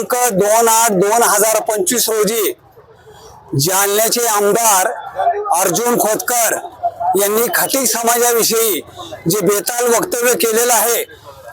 दिनांक दोन आठ दोन हजार पंचवीस रोजी जालन्याचे आमदार अर्जुन खोतकर यांनी खाटीक समाजाविषयी जे बेताल वक्तव्य केलेलं आहे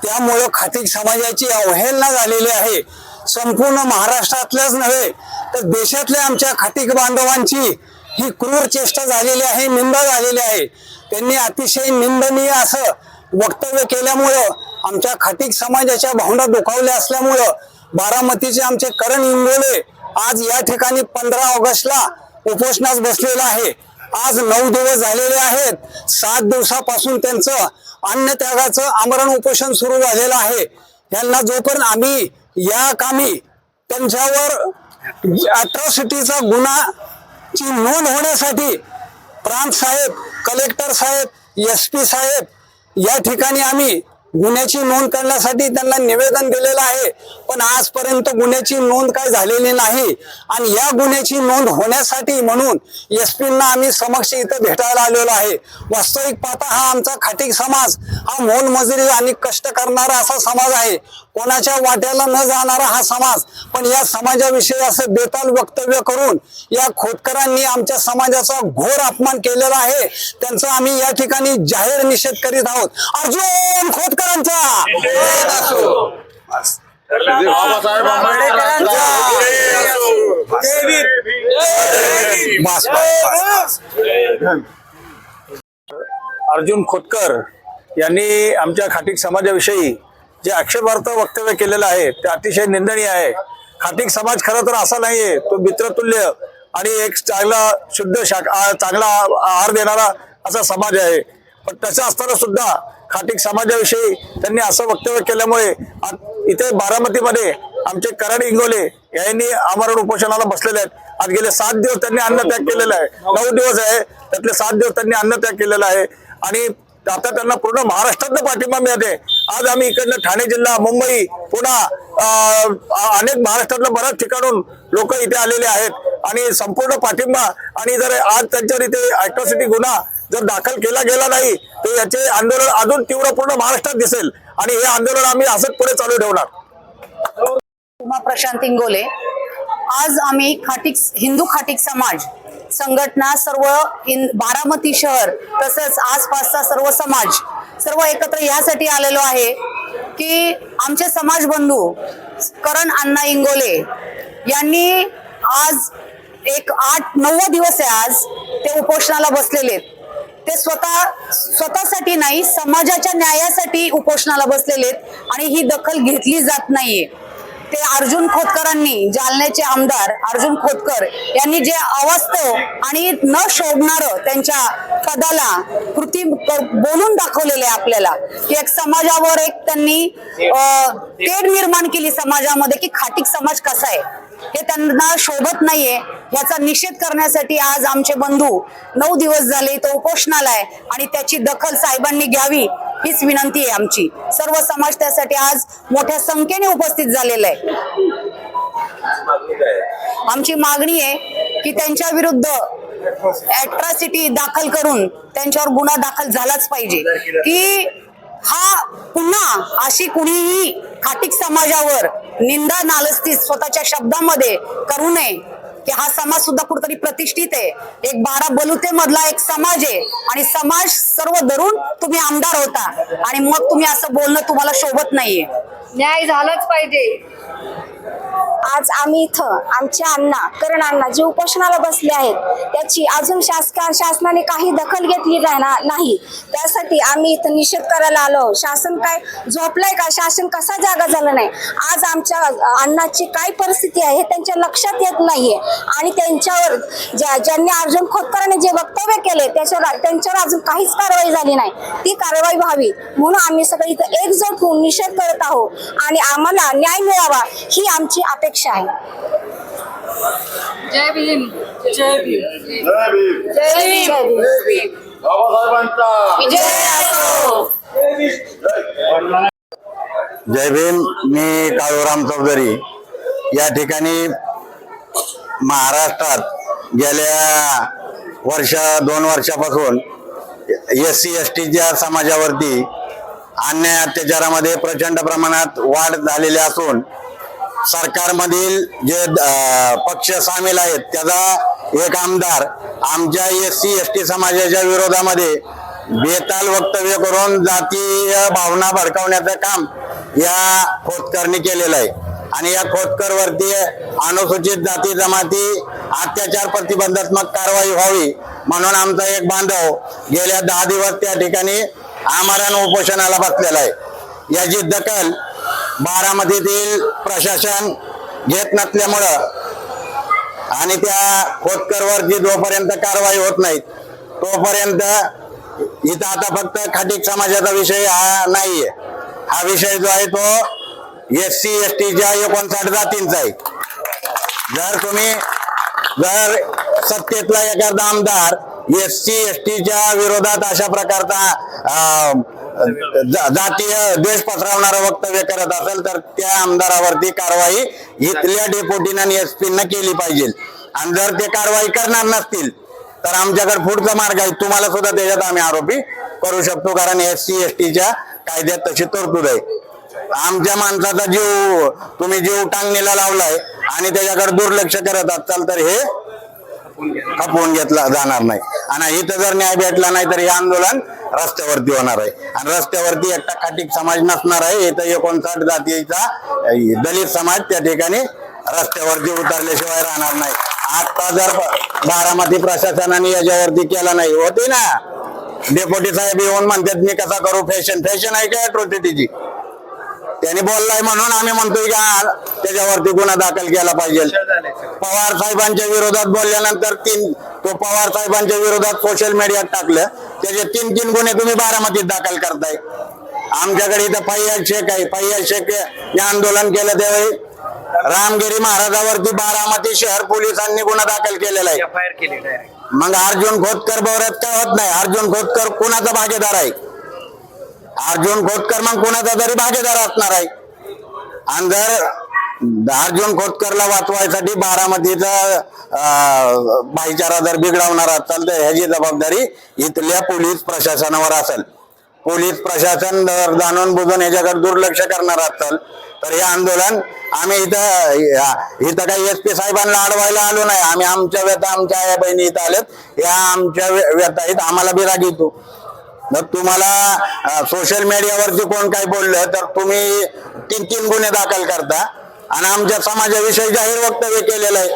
त्यामुळं खाटीक समाजाची अवहेलना झालेली आहे. संपूर्ण महाराष्ट्रातल्याच नव्हे तर देशातल्या आमच्या खाटीक बांधवांची ही क्रूर चेष्टा झालेली आहे निंदा झालेली आहे. त्यांनी अतिशय निंदनीय असं वक्तव्य केल्यामुळं आमच्या खाटीक समाजाच्या भावना दुखावल्या असल्यामुळं बारामतीचे आमचे करण इंगोले आज या ठिकाणी पंधरा ऑगस्टला उपोषणास बसलेला आहे. आज नऊ दिवस झालेले आहेत. सात दिवसापासून त्यांचं अन्नत्यागाचं आमरण उपोषण सुरू झालेलं आहे. यांना जोपर्यंत आम्ही या कामी त्यांच्यावर अट्रॉसिटीचा गुन्हाची नोंद होण्यासाठी प्रांत साहेब कलेक्टर साहेब एस पी साहेब या ठिकाणी आम्ही गुन्ह्याची नोंद करण्यासाठी त्यांना निवेदन दिलेलं आहे. पण आजपर्यंत गुन्ह्याची नोंद काय झालेली नाही. आणि या गुन्ह्याची नोंद होण्यासाठी म्हणून एस पींना आम्ही समक्ष इथं भेटायला आलेलो आहे. वास्तविक पाहता हा आमचा खाटिक समाज हा मोलमजुरी आणि कष्ट करणारा असा समाज आहे. कोणाच्या वाट्याला न जाणारा हा समाज. पण या समाजाविषयी असं बेताल वक्तव्य करून या खोतकरांनी आमच्या समाजाचा घोर अपमान केलेला आहे. त्यांचा आम्ही या ठिकाणी जाहीर निषेध करीत आहोत. अर्जुन खोतकरांचा. अर्जुन खोतकर यांनी आमच्या खाटीक समाजाविषयी जे आक्षेपार्थ वक्तव्य केलेलं आहे ते अतिशय निंदनीय आहे. खाटिक समाज खरं तर असा नाहीये. तो मित्रतुल्य आणि एक चांगला शुद्ध शाख चांगला आहार देणारा असा समाज आहे. पण तसं असताना सुद्धा खाटिक समाजाविषयी त्यांनी असं वक्तव्य केल्यामुळे इथे बारामतीमध्ये आमचे करण इंगोले यांनी आमरण उपोषणाला बसलेले आहेत. आज गेले सात दिवस त्यांनी अन्नत्याग केलेला आहे. नऊ दिवस आहे. त्यातले सात दिवस त्यांनी अन्नत्याग केलेला आहे. आणि आता त्यांना पूर्ण महाराष्ट्रातनं पाठिंबा मिळते आज आम्ही इकडनं ठाणे जिल्हा मुंबई पुन्हा अनेक महाराष्ट्रातल्या बऱ्याच ठिकाणून लोक इथे आलेले आहेत. आणि संपूर्ण पाठिंबा आणि जर आज त्यांच्यावर इथे अॅट्रॉसिटी गुन्हा जर दाखल केला गेला नाही तर याचे आंदोलन अजून तीव्र पूर्ण महाराष्ट्रात दिसेल. आणि हे आंदोलन आम्ही असंच पुढे चालू ठेवणार. उमा प्रशांत इंगोले. आज आम्ही खाटीक हिंदू खाटीक समाज संघटना सर्व इन बारामती शहर तसंच आसपासचा सर्व समाज सर्व एकत्र यासाठी आलेलो आहे की आमचे समाज बंधू करण अण्णा इंगोले यांनी आज एक आठ नव्वद दिवस आहे आज ते उपोषणाला बसलेले आहेत. ते स्वतः स्वतःसाठी नाही समाजाच्या न्यायासाठी उपोषणाला बसलेले आहेत आणि ही दखल घेतली जात नाहीये ते अर्जुन खोतकरांनी जालन्याचे आमदार अर्जुन खोतकर यांनी जे अवास्तव आणि न शोभणारं त्यांच्या पदाला कृती बोलून दाखवलेले आहे आपल्याला की एक समाजावर एक त्यांनी तेढ निर्माण केली समाजामध्ये की खाटीक समाज कसा आहे हे त्यांना शोभत नाहीये याचा निषेध करण्यासाठी आज आमचे बंधू नऊ दिवस झाले तो उपोषणाला आहे आणि त्याची दखल साहेबांनी घ्यावी हीच विनंती आहे आमची. सर्व समाज त्यासाठी आज मोठ्या संख्येने उपस्थित झालेला आहे. आमची मागणी आहे की त्यांच्या विरुद्ध अॅट्रॉसिटी दाखल करून त्यांच्यावर गुन्हा दाखल झालाच पाहिजे. की हा पुन्हा अशी कुणीही खाटीक समाजावर निंदा नालस्ती स्वतःच्या शब्दामध्ये करू नये. की हा समाज सुद्धा कुठेतरी प्रतिष्ठित आहे. एक बारा बलुते मधला एक समाज आहे. आणि समाज सर्व धरून तुम्ही आमदार होता. आणि मग तुम्ही असं बोलणं तुम्हाला शोभत नाहीये. न्याय झालाच पाहिजे. आज आम्ही इथं आमच्या अण्णा करण अण्णा जे उपोषणाला बसले आहेत त्याची अजून शासका शासनाने काही दखल घेतली राहणार नाही. त्यासाठी आम्ही इथं निषेध करायला आलो शासन काय झोपलंय का? शासन कसा जागा झालं नाही? आज आमच्या अण्णाची काय परिस्थिती आहे हे त्यांच्या लक्षात येत नाहीये. आणि त्यांच्यावर ज्या ज्यांनी अर्जुन खोतकरांनी जे वक्तव्य केले त्याच्यावर त्यांच्यावर अजून काहीच कारवाई झाली नाही. ती कारवाई व्हावी म्हणून आम्ही सगळे इथं एकजूट होऊन निषेध करत आहोत आणि आम्हाला न्याय मिळावा ही आमची अपेक्षा आहे. जय भीम. जय भीम. जय भीम. बाबासाहेबांचा. जय भीम. मी काळूराम चौधरी. या ठिकाणी महाराष्ट्रात गेल्या वर्ष दोन वर्षापासून एस सी एस टीच्या समाजावरती अन्याय अत्याचारामध्ये प्रचंड प्रमाणात वाढ झालेली असून सरकारमधील जे पक्ष सामील आहेत त्याचा एक आमदार आमच्या एस सी एस टी समाजाच्या विरोधामध्ये बेताल वक्तव्य करून जातीय भावना भडकावण्याचं काम या खोतकरणी केलेलं आहे. आणि या खोतकर वरती अनुसूचित जाती जमाती अत्याचार प्रतिबंधात्मक कारवाई व्हावी म्हणून आमचा एक बांधव गेल्या दहा दिवस त्या ठिकाणी आमरण उपोषणाला बसलेला आहे. याची दखल बारामतीतील प्रशासन घेत नसल्यामुळं आणि त्या खोतकरवरची जोपर्यंत कारवाई होत नाही तोपर्यंत इथं आता फक्त खाटीक समाजाचा विषय हा नाहीये. हा विषय जो आहे तो एस सी एस टीच्या एकोणसाठ जातींचा आहे. जर तुम्ही जर सत्तेतला एखादा आमदार एस सी एस टीच्या विरोधात अशा प्रकारचा जातीय द्वेष पसरवणारं वक्तव्य करत असेल तर त्या आमदारावरती कारवाई इथल्या डेप्युटीनं आणि एस न केली पाहिजे. आणि जर ते कारवाई करणार नसतील तर आमच्याकडे पुढचा मार्ग आहे. तुम्हाला सुद्धा त्याच्यात आम्ही आरोपी करू शकतो कारण एस सी एस टीच्या कायद्यात तशी तरतूद आहे. आमच्या माणसाचा जीव तुम्ही जीव टांगणीला लावलाय आणि त्याच्याकडे दुर्लक्ष करत असाल तर हे खपवून घेतला जाणार नाही. आणि इथं जर न्याय भेटला नाही तर हे आंदोलन रस्त्यावरती होणार आहे. आणि रस्त्यावरती एकटा खाटीक समाज नसणार आहे. इथं एकोणसाठ जातीचा दलित समाज त्या ठिकाणी रस्त्यावरती उतरल्याशिवाय राहणार नाही. आता जर बारामती प्रशासनाने याच्यावरती केला नाही होती ना? डेप्युटी साहेब येऊन म्हणतात मी कसा करू? फॅशन फॅशन आहे का अॅट्रॉसिटीची त्यांनी बोललाय म्हणून आम्ही म्हणतोय की हा, त्याच्यावरती गुन्हा दाखल केला पाहिजे. पवार साहेबांच्या विरोधात बोलल्यानंतर तीन तो पवार साहेबांच्या विरोधात सोशल मीडियात टाकलं. त्याचे तीन तीन गुन्हे तुम्ही बारामतीत दाखल करताय. आमच्याकडे इथं फैयाज शेख आहे. फैयाज शेख हे आंदोलन केलं त्यावेळी. रामगिरी महाराजावरती बारामती शहर पोलिसांनी गुन्हा दाखल केलेला आहे. मग अर्जुन खोतकर बरोबर का होत नाही? अर्जुन खोतकर कुणाचा भागीदार आहे? अर्जुन खोतकर मग कुणाचा तरी भागीदार असणार आहे. आणि जर अर्जुन खोतकरला वाचवायसाठी बारामतीचा भाईचारा जर बिघडवणार असाल तर ह्याची जबाबदारी इथल्या पोलीस प्रशासनावर असेल. पोलीस प्रशासन जर जाणून बुजून ह्याच्याकडे दुर्लक्ष करणार असेल तर हे आंदोलन आम्ही इथं इथं काही एस पी साहेबांना अडवायला आलो नाही. आम्ही आमच्या व्यथा आमच्या आया बहिणी इथं आलेत. या आमच्या व्य- व्यथा आम्हाला बिराग येतो मग तुम्हाला सोशल मीडियावरती कोण काही बोललं तर तुम्ही तीन तीन गुन्हे दाखल करता. आणि आमच्या समाजाविषयी जाहीर वक्तव्य केलेलं आहे.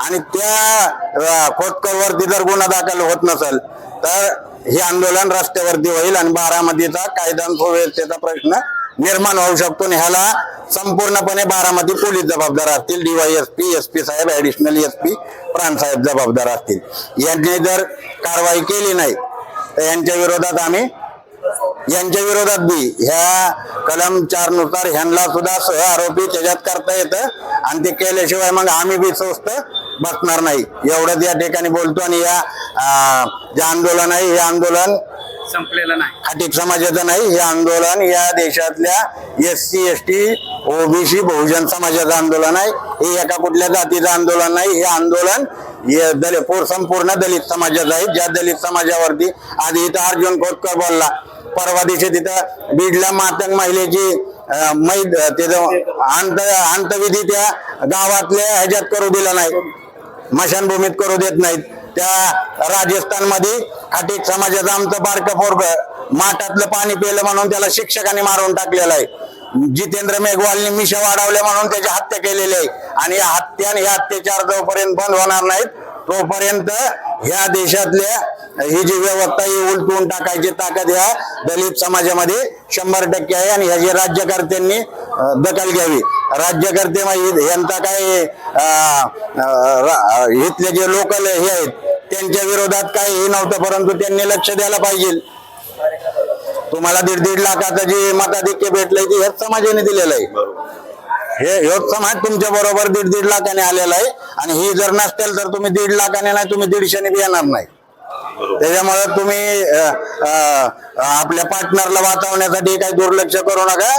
आणि त्या खोतकरवरती जर गुन्हा दाखल होत नसेल तर हे आंदोलन रस्त्यावरती होईल आणि बारामतीचा कायदा सुव्यवस्थेचा प्रश्न निर्माण होऊ शकतो आणि ह्याला संपूर्णपणे बारामती पोलीस जबाबदार असतील. डीवायएसपी एस पी साहेब ऍडिशनल एस पी प्राण साहेब जबाबदार असतील. यांनी जर कारवाई केली नाही तर यांच्या विरोधात आम्ही यांच्या विरोधात बी ह्या कलम चारनुसार ह्यांना सुद्धा सह आरोपी त्याच्यात करता येतं. आणि ते केल्याशिवाय मग आम्ही बी स्वस्त बसणार नाही. एवढंच या ठिकाणी बोलतो आणि या जे आंदोलन आहे हे आंदोलन संपलेला नाही. खाटीक समाजाचं नाही. हे आंदोलन या देशातल्या S C S T OBC बहुजन समाजाचं आंदोलन आहे. हे एका कुठल्या जातीचं आंदोलन नाही. हे आंदोलन हे दलित संपूर्ण दलित समाजाचं आहे ज्या दलित समाजावरती आधी इथं अर्जुन खोतकर बोलला परवा दिवशी तिथं बीडला मातंग महिलेची मै अंत अंतविधी त्या गावातल्या ह्याच्यात करू दिला नाही. मशानभूमीत करू देत नाहीत. त्या राजस्थानमध्ये खाटीक समाजाचं आमचं बारकं पोरग माठातलं पाणी पिलं म्हणून त्याला शिक्षकांनी मारून टाकलेलं आहे. जितेंद्र मेघवालनी मिशा वाढवल्या म्हणून त्याची हत्या केलेली आहे. आणि या हत्या आणि हे अत्याचार जोपर्यंत बंद होणार नाहीत तोपर्यंत ह्या देशातल्या ही जी व्यवस्था ही उलटून टाकायची ताकद ह्या दलित समाजामध्ये शंभर टक्के आहे आणि ह्याची राज्यकर्त्यांनी दखल घ्यावी. राज्यकर्ते म्हणजे यांचा काय इथले जे लोकल हे आहेत त्यांच्या विरोधात काही हे नव्हतं परंतु त्यांनी लक्ष द्यायला पाहिजे. तुम्हाला दीड दीड लाखाचं जे मताधिक्य भेटलंय ते हेच समाजाने दिलेलं आहे. हे हेच समाज तुमच्या बरोबर दीड दीड लाखाने आलेला आहे. आणि ही जर नसतील तर तुम्ही दीड लाखाने नाही तुम्ही दीडशेने बी येणार नाही. त्याच्यामुळे तुम्ही आपल्या पार्टनरला वाचवण्यासाठी काही दुर्लक्ष करू नका.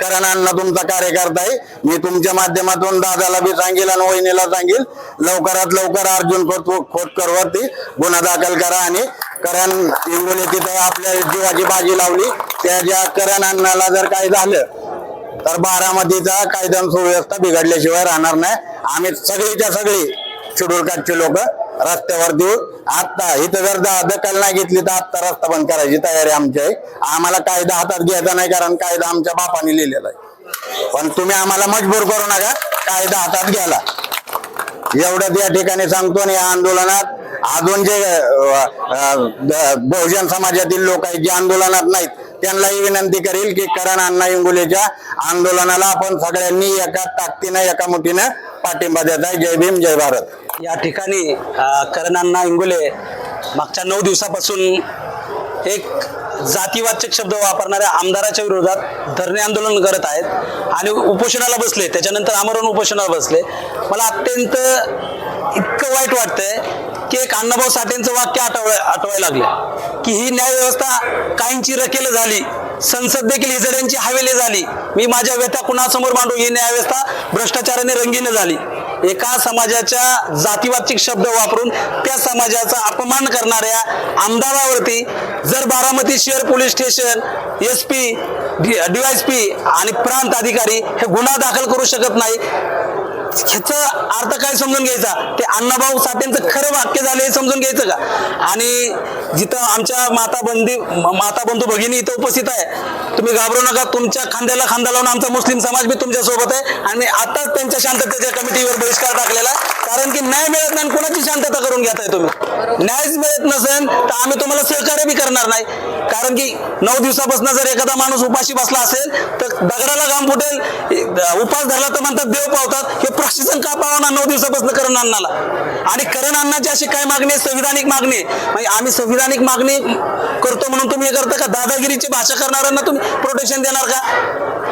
कारण अण्णा तुमचा कार्यकर्ता आहे. मी तुमच्या माध्यमातून दादाला बी सांगेल आणि वहिनीला सांगेल. लवकरात लवकर अर्जुन खोत खोतकर वरती गुन्हा दाखल करा आणि करण हिंगोली तिथं आपल्या जीवाची बाजी लावली. त्या ज्या करण अण्णाला जर काय झालं तर बारामतीचा कायदा सुव्यवस्था बिघडल्याशिवाय राहणार नाही. आम्ही सगळीच्या सगळी शेड्यूल कास्टचे लोक रस्त्यावर देऊ आत्ता इथं जर दखल नाही घेतली तर आत्ता रस्ता बंद करायची तयारी आमची आहे. आम्हाला कायदा हातात घ्यायचा नाही कारण कायदा आमच्या बापाने लिहिलेला आहे. पण तुम्ही आम्हाला मजबूर करू नका कायदा हातात घ्यायला. एवढंच या ठिकाणी सांगतो आणि या आंदोलनात अजून जे म्हणजे, बहुजन समाजातील लोक आहेत जे आंदोलनात नाहीत त्यांनाही विनंती करील की करण अण्णा इंगुलेच्या आंदोलनाला आपण सगळ्यांनी एका ताकदीनं एका मुठीनं पाठिंबा देत आहे. जय भीम जय भारत. या ठिकाणी करण अण्णा इंगुले मागच्या नऊ दिवसापासून एक जातीवाचक शब्द वापरणाऱ्या आमदाराच्या विरोधात धरणे आंदोलन करत आहेत आणि उपोषणाला बसले. त्याच्यानंतर आमरण उपोषणाला बसले. मला अत्यंत इतकं वाईट वाटतंय वाक्य एक अण्णाभाऊ साठेंचं वाक्य आठवलं आठवायला लागलं. की ही न्याय व्यवस्था काहींची रकेल झाली संसद देखील हिजड्यांची हवेली झाली. मी माझ्या व्यथा कुणासमोर मांडू ही न्याय व्यवस्था भ्रष्टाचाराने रंगीन झाली. एका समाजाच्या जातीवाचिक शब्द वापरून त्या समाजाचा अपमान करणाऱ्या आमदारावरती जर बारामती शहर police station S P D P आणि प्रांत अधिकारी हे गुन्हा दाखल करू शकत नाही ह्याचा अर्थ काय समजून घ्यायचा? ते अण्णाभाऊ साठेंचं खरं वाक्य झालं हे समजून घ्यायचं का? आणि जिथं आमच्या माता बंदी माता बंधू भगिनी इथं उपस्थित आहे तुम्ही घाबरू नका तुमच्या खांद्याला खांदा लावून आमचा मुस्लिम समाज बी तुमच्यासोबत आहे. आणि आताच त्यांच्या शांततेच्या कमिटीवर बहिष्कार टाकलेला आहे. कारण की न्याय मिळत नाही आणि कोणाची शांतता करून घेताय तुम्ही? न्यायच मिळत नसेल तर आम्ही तुम्हाला सहकार्य बी करणार नाही. कारण की नऊ दिवसापासून जर एखादा माणूस उपाशी बसला असेल तर दगडाला घाम फुटेल उपास धरला तर म्हणतात देव पावतात. हे प्रशासन का पावना नऊ दिवसापासून करण अण्णाला आणि करण अण्णाची अशी काय मागणी आहे? संविधानिक मागणी आहे. म्हणजे आम्ही संविधानिक मागणी करतो म्हणून तुम्ही हे करता का? दादागिरीची भाषा करणाऱ्यांना तुम्ही प्रोटेक्शन देणार का?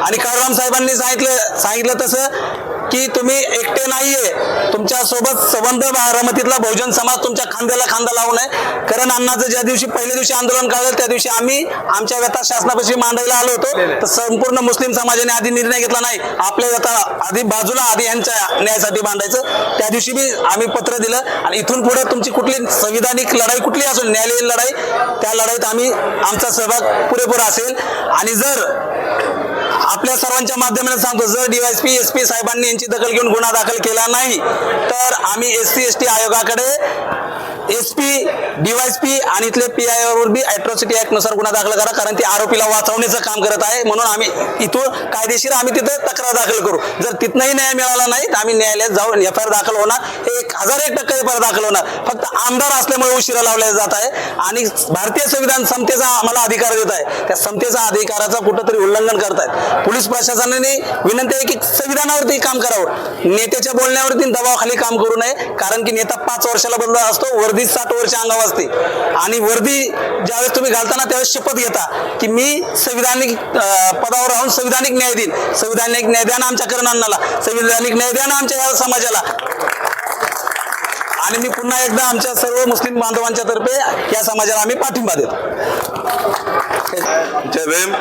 आणि काळराम साहेबांनी सांगितलं सांगितलं तसं की तुम्ही एकटे नाहीये. तुमच्यासोबत संबंध बारामतीतला बहुजन समाज तुमच्या खांद्याला खांदा लावून आहे. कारण अण्णाचं ज्या दिवशी पहिल्या दिवशी आंदोलन काढलं त्या दिवशी आम्ही आमच्या व्यथा शासनापाशी मांडायला आलो होतो. तर संपूर्ण मुस्लिम समाजाने आधी निर्णय घेतला नाही. आपल्या व्यथा आधी बाजूला आधी यांच्या न्यायासाठी मांडायचं. त्या दिवशी बी आम्ही पत्र दिलं आणि इथून पुढे तुमची कुठली संविधानिक लढाई कुठली असून न्यायालयीन लढाई त्या लढाईत आम्ही आमचा सहभाग पुरेपूर असेल. आणि जर आपल्या सर्वांच्या माध्यमाने सांगतो जर डीवायसपी एस पी साहेबांनी यांची दखल घेऊन गुन्हा दाखल केला नाही तर आम्ही एस सी एस टी आयोगाकडे एस पी डीवायसपी आणि इथले पी आय वर बी अॅट्रॉसिटी ऍक्टनुसार गुन्हा दाखल करा कारण ते आरोपीला वाचवण्याचं काम करत आहे. म्हणून आम्ही इथून कायदेशीर आम्ही तिथं तक्रार दाखल करू. जर तिथनंही न्याय मिळाला नाही तर आम्ही न्यायालयात जाऊन एफ आय आर दाखल होणार. हे एक हजार एक टक्के एफ दाखल होणार. फक्त आमदार असल्यामुळे उशिरा लावला जात आहे. आणि भारतीय संविधान समतेचा आम्हाला अधिकार देत आहे. त्या समतेचा अधिकाराचा कुठंतरी उल्लंघन करतायत. पोलीस प्रशासनाने विनंती आहे की संविधानावरती काम करावं. नेत्याच्या बोलण्यावरती दबावाखाली काम करू नये. कारण की नेता पाच वर्षाला बदला असतो वर्दी साठ वर्ष अंगावर असते आणि वर्दी ज्यावेळेस तुम्ही घालताना त्यावेळेस शपथ घेता की मी संविधानिक पदावर राहून संविधानिक न्याय देईन. संविधानिक न्याय द्या ना आमच्या करणांना संविधानिक न्याय द्या ना आमच्या या समाजाला. आणि मी पुन्हा एकदा आमच्या सर्व मुस्लिम बांधवांच्या तर्फे या समाजाला आम्ही पाठिंबा देतो. जय भीम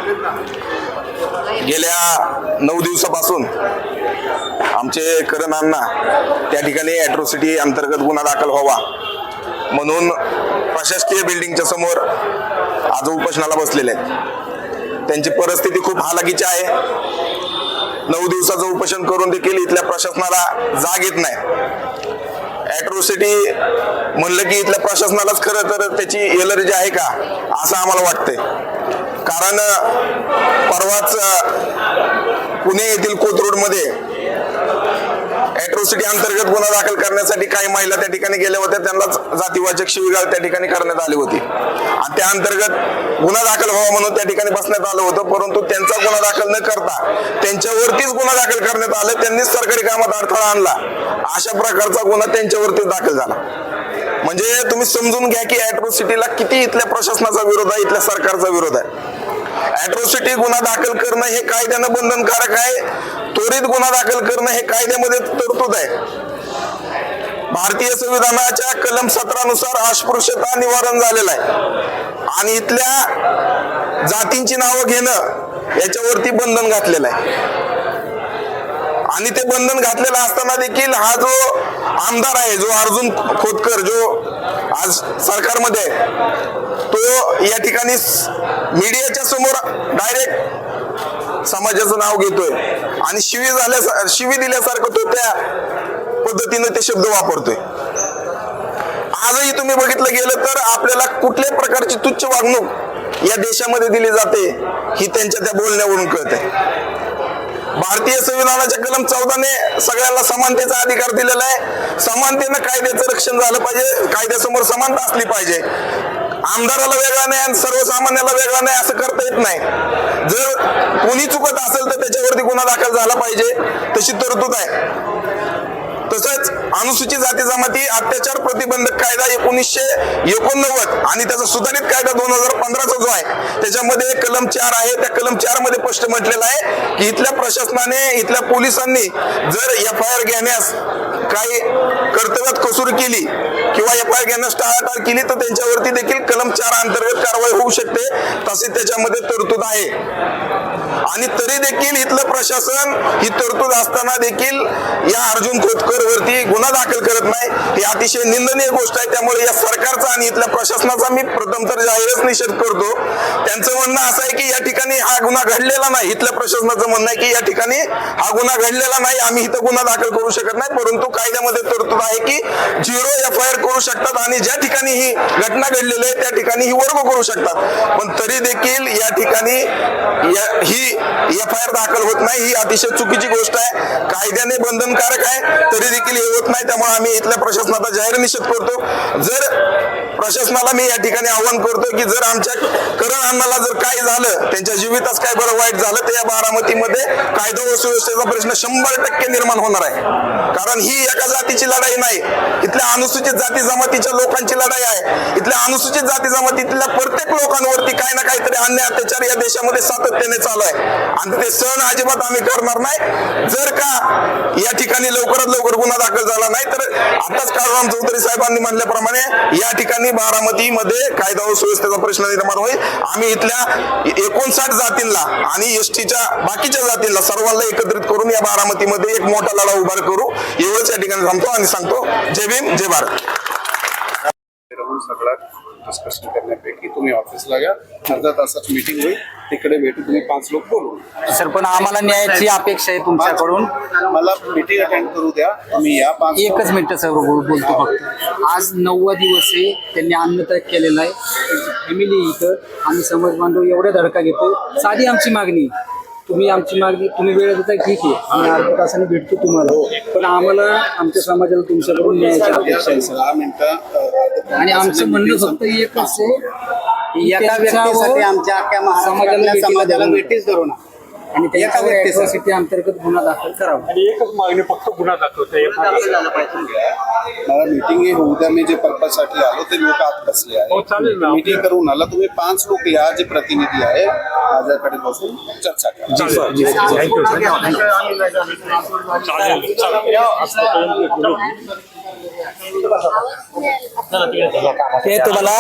गेल्या नऊ दिवसापासून आमचे करण अण्णा त्या ठिकाणी ॲट्रॉसिटी अंतर्गत गुन्हा दाखल व्हावा. म्हणून प्रशासकीय बिल्डिंगच्या समोर आज उपोषणाला बसलेले आहेत. त्यांची परिस्थिती खूप हालाकीची आहे. नऊ दिवसाचं उपोषण करून देखील इथल्या प्रशासनाला जाग येत नाही. ॲट्रोसिटी म्हणलं की इथल्या प्रशासनालाच खरं तर त्याची एलर्जी आहे का असं आम्हाला वाटतंय. कारण परवाच पुणे येथील कोथरूडमध्ये ॲट्रोसिटी अंतर्गत गुन्हा दाखल करण्यासाठी काही महिला त्या ठिकाणी गेल्या होत्या. त्यांना जातीवाचक शिवीगाळ त्या ठिकाणी करण्यात आली होती. आणि त्या अंतर्गत गुन्हा दाखल व्हावा म्हणून त्या ठिकाणी बसण्यात आलं होतं. परंतु त्यांचा गुन्हा दाखल न करता त्यांच्यावरतीच गुन्हा दाखल करण्यात आलं. त्यांनीच सरकारी कामात अडथळा आणला. अशा प्रकारचा गुन्हा त्यांच्यावरती दाखल झाला. म्हणजे तुम्ही समजून घ्या की ॲट्रोसिटीला किती इथल्या प्रशासनाचा विरोध आहे इथल्या सरकारचा विरोध आहे. ॲट्रोसिटी गुन्हा दाखल करणं हे कायद्यानं बंधनकारक आहे. त्वरित गुन्हा दाखल करणं हे कायद्यामध्ये तरतूद आहे. भारतीय संविधानाच्या कलम सतरानुसार अस्पृश्यता निवारण झालेलं आहे. आणि इथल्या जातींची नावं घेणं याच्यावरती बंधन घातलेलं आहे. आणि ते बंधन घातलेलं असताना देखील हा जो आमदार आहे जो अर्जुन खोतकर जो आज सरकारमध्ये तो या ठिकाणी मीडियाच्या समोर डायरेक्ट समाजाचं नाव घेतोय. आणि शिवी झाल्या शिवी दिल्यासारखं तो त्या पद्धतीनं ते शब्द वापरतोय. आजही तुम्ही बघितलं गेलं तर आपल्याला कुठल्याही प्रकारची तुच्छ वागणूक या देशामध्ये दिली जाते ही त्यांच्या त्या बोलण्यावरून कळते भारतीय संविधानाच्या कलम चौदाने सगळ्यांना समानतेचा अधिकार दिलेला आहे. समानतेनं कायद्याचं रक्षण झालं पाहिजे कायद्यासमोर समानता असली पाहिजे. आमदाराला वेगळा नाही आणि सर्वसामान्याला वेगळा नाही असं करता येत नाही. जर कोणी चुकत असेल तर त्याच्यावरती गुन्हा दाखल झाला पाहिजे तशी तरतूद आहे. तसंच अनुसूचित जाती जमाती अत्याचार प्रतिबंधक कायदा एकोणीसशे एकोणनव्वद आणि त्याचा सुधारित कायदा दोन हजार पंधराचा जो आहे त्याच्यामध्ये कलम चार आहे. त्या कलम चारमध्ये स्पष्ट म्हटलेलं आहे की इथल्या प्रशासनाने इथल्या पोलिसांनी जर एफ आय आर घेण्यास काही कर्तव्यात कसूर केली किंवा एफ आय आर घेण्यास टाळाटाळ केली तर त्यांच्यावरती देखील कलम चार अंतर्गत कारवाई होऊ शकते. तसे त्याच्यामध्ये तरतूद आहे. आणि तरी देखील इथलं प्रशासन ही तरतूद असताना देखील या अर्जुन खोतकर वरती गुन्हा दाखल करत नाही. ही अतिशय निंदनीय गोष्ट आहे. त्यामुळे या सरकार आणि इथल्या प्रशासनाचा मी प्रथम तर जाहीरच निषेध करतो. त्यांचं म्हणणं असं आहे की या ठिकाणी हा गुन्हा घडलेला नाही. इथल्या प्रशासनाचं म्हणणं आहे की या ठिकाणी हा गुन्हा घडलेला नाही. आम्ही इथं गुन्हा दाखल करू शकत नाही. परंतु कायद्यामध्ये तरतूद आहे की झिरो एफ आय आर करू शकतात आणि ज्या ठिकाणी ही घटना घडलेली आहे त्या ठिकाणी ही वर्ग करू शकतात. पण तरी देखील या ठिकाणी ही एफ आय आर दाखल होत नाही. ही अतिशय चुकीची गोष्ट आहे. कायद्याने बंधनकारक आहे. तरी देखील हे होत नाही. त्यामुळे आम्ही इथल्या प्रशासनाचा जाहीर निषेध करतो. जर प्रशासनाला मी या ठिकाणी आव्हान करतो की जर आमच्या करण अण्णाला जर काय झालं त्यांच्या जीवितच काय बरं वाईट झालं तर या बारामतीमध्ये कायदा व सुव्यवस्थेचा प्रश्न शंभर टक्के निर्माण होणार आहे. कारण ही एका जातीची लढाई नाही इथल्या अनुसूचित जाती जमातीच्या लोकांची लढाई आहे. इथल्या अनुसूचित जाती जमातीतल्या प्रत्येक लोकांवरती काही ना काहीतरी अन्याय अत्याचार या देशामध्ये सातत्याने चालू आहे. आणि ते सण अजिबात आम्ही करणार नाही. जर का या ठिकाणी लवकरात लवकर गुन्हा दाखल झाला नाही तर आताच काळराम चौधरी साहेबांनी म्हणल्याप्रमाणे या ठिकाणी बारामतीमध्ये कायदा व सुव्यवस्थेचा प्रश्न निर्माण होईल. आम्ही इथल्या एकोणसाठ जातींना आणि एसटीच्या बाकीच्या जातींना सर्वांना एकत्रित करून या बारामतीमध्ये एक मोठा लढा उभा करू. एवढंच या ठिकाणी थांबतो आणि सांगतो. जय भीम जय भारत. राहून सगळं डिस्कशन करण्यापैकी तुम्ही ऑफिसला या अर्धा तासाची मीटिंग होईल. तिकडे भेटू तुम्ही पाच लोक बोलू. सर पण आम्हाला न्यायाची अपेक्षा आहे तुमच्याकडून. मला मीटिंग अटेंड करू द्या. तुम्ही या पाच एकच मिनिट सर बोल- बोलतो फक्त. आज नववा दिवस आहे त्यांनी अन्नत्याग केलेला आहे. त्यांची फॅमिली इथं. आम्ही समाज बांधव एवढ्या धडका घेतो. साधी आमची मागणी. तुम्ही आमची मागणी तुम्ही वेळ देता ठीक आहे. आम्ही अर्ध्या तासाने भेटतो तुम्हाला. पण आम्हाला आमच्या समाजाला तुमच्याकडून न्यायाची अपेक्षा आहे सर. दहा मिनिटं अं, आणि आमचं म्हणणं फक्त एकच आहे की एका व्यक्तीसाठी आमच्या अख्ख्या समाजाला महाराष्ट्रातल्या समाजाला जाऊ धरू नका. आणि एका व्यक्तीसाठी. त्याच्यावर अंतर्गत गुन्हा दाखल करावा. आणि एकच मागणी फक्त गुन्हा दाखवते मला मीटिंग हे होऊ द्या मी जे पर्पज साठी आलो ते लोक आत बसले हो, चालेल ना. आहे मीटिंग करून आला तुम्ही पाच लोक या जे प्रतिनिधी आहे माझ्याकडे बसून चर्चा करा. थँक्यू चालेल चालेल. या आजपर्यंत ते तुम्हाला